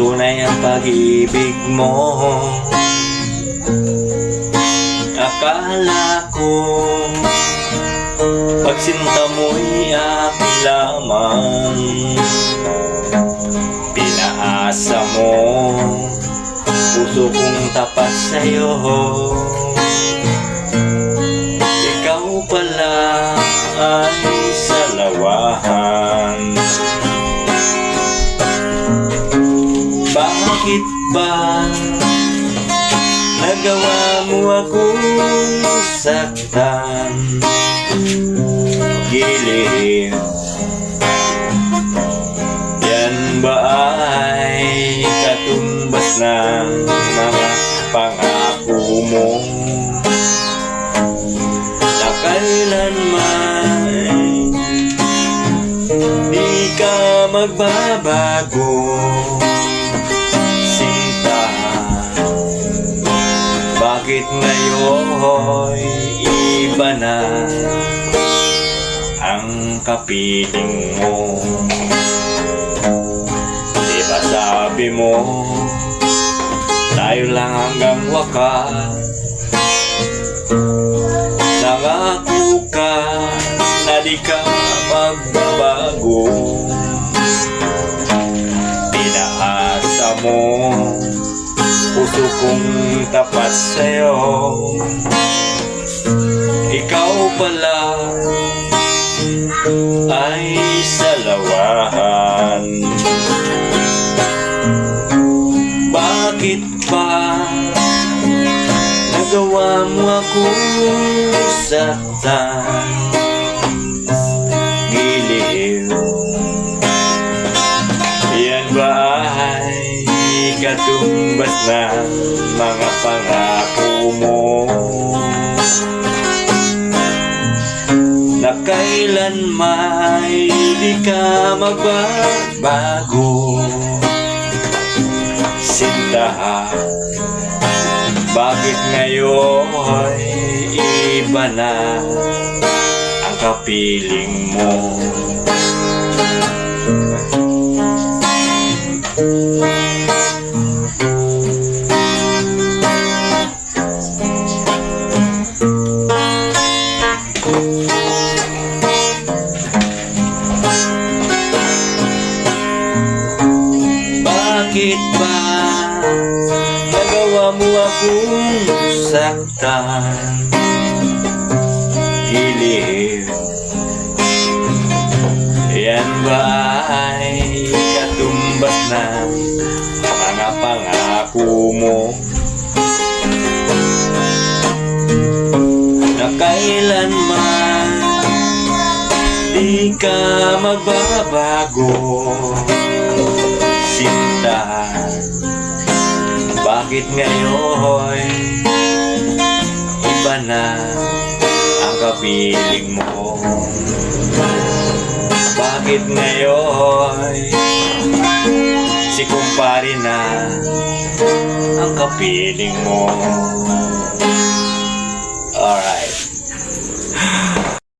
Tunay ang pag-ibig mo. Akala ko Pagsinta mo'y akin lamang Pinaasa mo. Puso kong tapat sa'yo. Ikaw pala ay salawahan Bakit ba Nagawa mo akong saktan Giliw Yan ba ay katumbas ng mga pangako mo? Na kailanman Di ka magbabago Bakit ngayon iba na Ang kapiling mo. Di ba sabi mo Tayo lang hanggang wakas. Nangako ka na di ka magbabago. Pinaasa mo Puso kong tapat sa'yo. Ikaw pala Bakit ba Nagawa mo akong saktan Giliw Yan ba ay katumbas ng mga pangako mo? Na kailan may di ka magbabago Sinta bakit ngayon iba na ang kapiling mo? Nagawa mo akong saktan? Giliw Yan ba ay katumbas na mga pangako mo? Na kailanman di ka magbabago Sinta Bakit ngayon? Iba na Ang kapiling mo. Bakit ngayon? Si kumpare na Ang kapiling mo